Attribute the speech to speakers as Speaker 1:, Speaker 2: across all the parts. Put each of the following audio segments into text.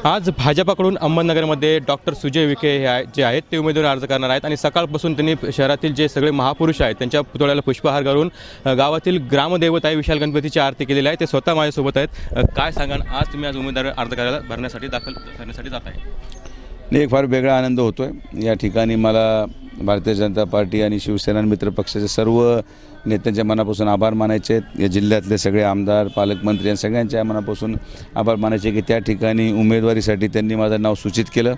Speaker 1: आज भाजपाकडून अहमदनगरमध्ये डॉक्टर सुजय विखे हे आहे जे आहेत ते उमेदवारी अर्ज करणार आहेत आणि सकाळपासून त्यांनी शहरातील जे सगळे महापुरुष आहेत त्यांच्या पुतळ्याला पुष्पहार घालून गावातील ग्रामदैवत आहे विशाल गणपतीची आरती केलेली आहे. ते स्वतः माझ्यासोबत आहेत. काय सांगाल? आज तुम्ही आज उमेदवारी अर्ज करायला भरण्यासाठी दाखल करण्यासाठी जात आहे
Speaker 2: नाही एक फार वेगळा आनंद होतो आहे या ठिकाणी मला भारतीय जनता पार्टी आणि शिवसेना मित्र पक्षाचे सर्व नेत्यांच्या मनापासून आभार मानायचे आहेत. या जिल्ह्यातले सगळे आमदार पालकमंत्री या सगळ्यांच्या मनापासून आभार मानायचे की त्या ठिकाणी उमेदवारीसाठी त्यांनी माझं नाव सूचित केलं.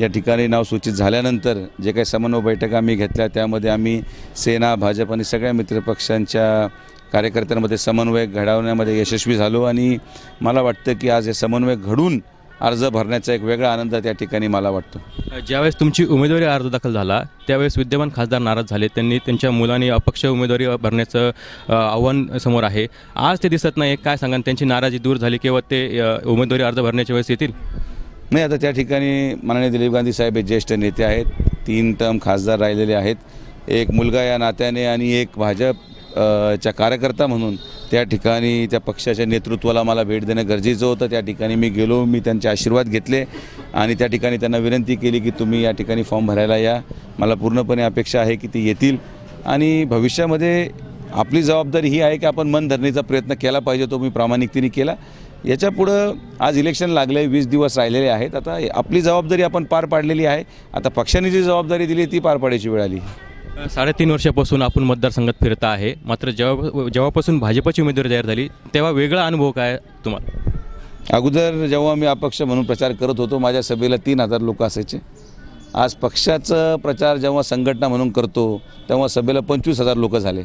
Speaker 2: या ठिकाणी नाव सूचित झाल्यानंतर जे काही समन्वय बैठका आम्ही घेतल्या त्यामध्ये आम्ही सेना भाजप आणि सगळ्या मित्रपक्षांच्या कार्यकर्त्यांमध्ये समन्वय घडवण्यामध्ये यशस्वी झालो आणि मला वाटतं की आज हे समन्वय घडून अर्ज भरण्याचा एक वेगळा आनंद त्या ठिकाणी मला वाटतो.
Speaker 1: ज्यावेळेस तुमची उमेदवारी अर्ज दाखल झाला त्यावेळेस विद्यमान खासदार नाराज झाले. त्यांनी त्यांच्या मुलांनी अपक्ष उमेदवारी भरण्याचं आव्हान समोर आहे. आज ते दिसत नाही काय सांगा त्यांची नाराजी दूर झाली किंवा ते उमेदवारी अर्ज भरण्याच्या वेळेस येतील?
Speaker 2: नाही आता त्या ठिकाणी माननीय दिलीप गांधी साहेब हे ज्येष्ठ नेते आहेत. तीन टर्म खासदार राहिलेले आहेत. एक मुलगा या नात्याने आणि एक भाजप अ, च्या कार्यकर्ता म्हणून त्या ठिकाणी त्या पक्षाच्या नेतृत्वाला मला भेट देणं गरजेचं होतं. त्या ठिकाणी मी गेलो मी त्यांचे आशीर्वाद घेतले आणि त्या ठिकाणी त्यांना विनंती केली की तुम्ही या ठिकाणी फॉर्म भरायला या. मला पूर्णपणे अपेक्षा आहे की ते येतील. आणि भविष्यामध्ये आपली जबाबदारी ही आहे की आपण मन धरण्याचा प्रयत्न केला पाहिजे तो मी प्रामाणिकतेने केला. याच्यापुढं आज इलेक्शन लागले वीस दिवस राहिलेले आहेत. आता आपली जबाबदारी आपण पार पाडलेली आहे. आता पक्षाने जी जबाबदारी दिली ती पार पाडायची वेळ आली.
Speaker 1: साडेतीन वर्षापासून आपण मतदारसंघात फिरता आहे. मात्र जेव्हा जेव्हापासून भाजपची उमेदवारी जाहीर झाली तेव्हा वेगळा अनुभव काय तुम्हाला?
Speaker 2: अगोदर जेव्हा मी अपक्ष म्हणून प्रचार करत होतो माझ्या सभेला तीन हजार लोक असायचे. आज पक्षाचं प्रचार जेव्हा संघटना म्हणून करतो तेव्हा सभेला पंचवीस हजार लोक झाले.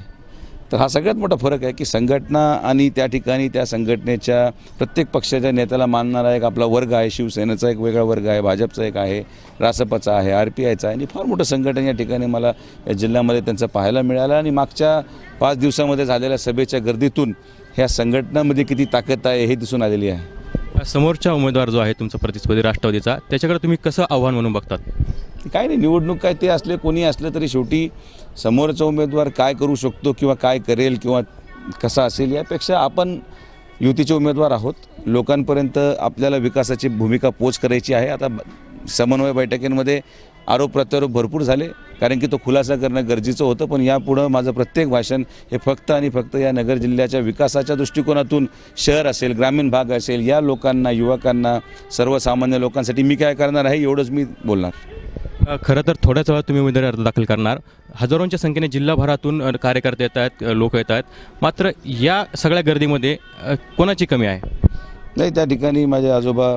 Speaker 2: तर हा सगळ्यात मोठा फरक आहे की संघटना आणि त्या ठिकाणी त्या संघटनेच्या प्रत्येक पक्षाच्या नेत्याला मानणारा एक आपला वर्ग आहे. शिवसेनेचा एक वेगळा वर्ग आहे भाजपचा एक आहे रासपाचा आहे आर पी आयचा आहे. आणि फार मोठं संघटन या ठिकाणी मला या जिल्ह्यामध्ये त्यांचं पाहायला मिळालं. आणि मागच्या पाच दिवसामध्ये झालेल्या सभेच्या गर्दीतून ह्या संघटनामध्ये किती ताकद आहे हे दिसून आलेली आहे.
Speaker 1: समोरचा उमेदवार जो आहे तुमचा प्रतिस्पर्धी राष्ट्रवादीचा त्याच्याकडे तुम्ही कसं आव्हान म्हणून बघतात?
Speaker 2: काय नाही निवडणूक काय ते असले कोणी असलं तरी शेवटी समोरचा उमेदवार काय करू शकतो किंवा काय करेल किंवा कसा असेल यापेक्षा आपण युतीचे उमेदवार आहोत. लोकांपर्यंत आपल्याला विकासाची भूमिका पोच करायची आहे. आता समन्वय बैठकींमध्ये आरोप प्रत्यारोप भरपूर झाले कारण की तो खुलासा करणं गरजेचं होतं. पण यापुढं माझं प्रत्येक भाषण हे फक्त आणि फक्त या नगर जिल्ह्याच्या विकासाच्या दृष्टिकोनातून शहर असेल ग्रामीण भाग असेल या लोकांना युवकांना सर्वसामान्य लोकांसाठी मी काय करणार आहे एवढंच मी बोलणार.
Speaker 1: खरं तर थोड्याच वेळात तुम्ही उमेदवारी अर्ज दाखल करणार. हजारोंच्या संख्येने जिल्हाभरातून कार्यकर्ते येत आहेत लोक येत आहेत. मात्र या सगळ्या गर्दीमध्ये कोणाची कमी आहे?
Speaker 2: नाही त्या ठिकाणी माझे आजोबा